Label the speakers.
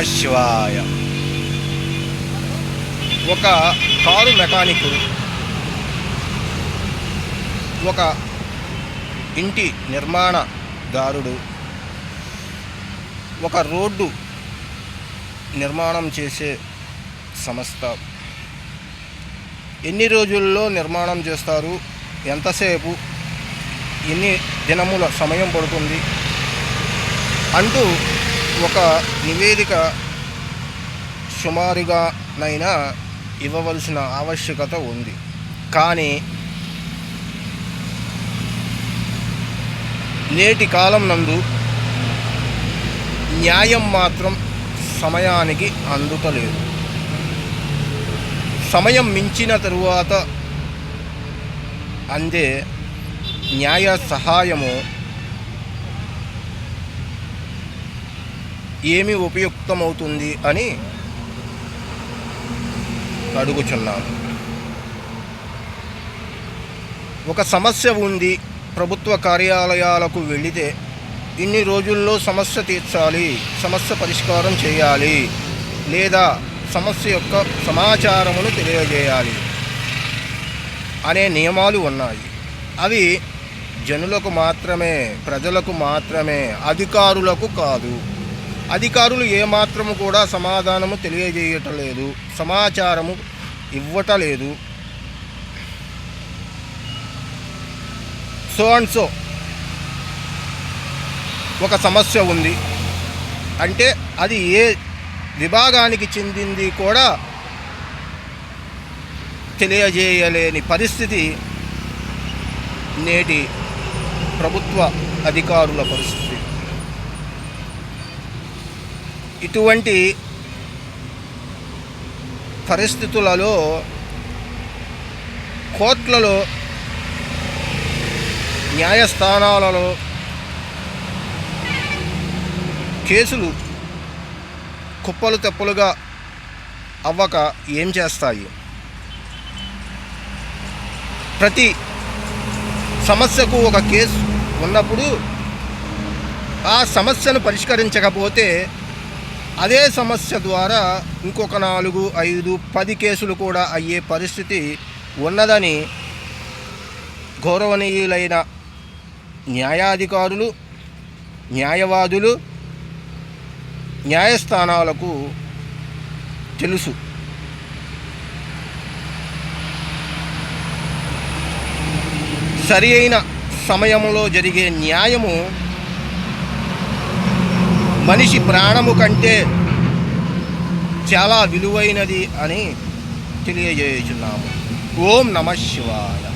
Speaker 1: శివాయ ఒక car mechanic ఒక ఇంటి నిర్మాణదారుడు ఒక రోడ్డు నిర్మాణం చేసే సంస్థ. ఎన్ని రోజుల్లో నిర్మాణం చేస్తారు? ఎంతసేపు? ఎన్ని దినముల సమయం పడుతుంది? అంటూ ఒక నివేదిక సుమారుగానైనా ఇవ్వవలసిన ఆవశ్యకత ఉంది. కానీ నేటి కాలం నందు న్యాయం మాత్రం సమయానికి అందుతలేదు. సమయం మించిన తరువాత అందే న్యాయ సహాయము ఏమి ఉపయుక్తమవుతుంది అని అడుగుచున్నాను. ఒక సమస్య ఉంది ప్రభుత్వ కార్యాలయాలకు వెళితే ఇన్ని రోజుల్లో సమస్య తీర్చాలి సమస్య పరిష్కారం చేయాలి లేదా సమస్య యొక్క సమాచారమును తెలియజేయాలి అనే నియమాలు ఉన్నాయి. అవి జనులకు మాత్రమే ప్రజలకు మాత్రమే అధికారులకు కాదు. అధికారులు ఏమాత్రము కూడా సమాధానము తెలియజేయటలేదు సమాచారము ఇవ్వటలేదు సో అండ్ సో ఒక సమస్య ఉంది. అంటే అది ఏ విభాగానికి చెందింది కూడా తెలియజేయలేని పరిస్థితి నేటి ప్రభుత్వ అధికారుల పరిస్థితి. ఇటువంటి పరిస్థితులలో కోర్టులలో న్యాయస్థానాలలో కేసులు కుప్పలు తెప్పలుగా అవ్వక ఏం చేస్తాయి? ప్రతి సమస్యకు ఒక కేసు ఉన్నప్పుడు ఆ సమస్యను పరిష్కరించకపోతే అదే సమస్య ద్వారా ఇంకొక నాలుగు ఐదు పది కేసులు కూడా అయ్యే పరిస్థితి ఉన్నదని గౌరవనీయులైన న్యాయాధికారులు న్యాయవాదులు న్యాయస్థానాలకు తెలుసు. సరి అయిన సమయంలో జరిగే న్యాయము మనిషి ప్రాణము కంటే చాలా విలువైనది అని తెలియజేయుచున్నాము. ఓం నమ శివాయ.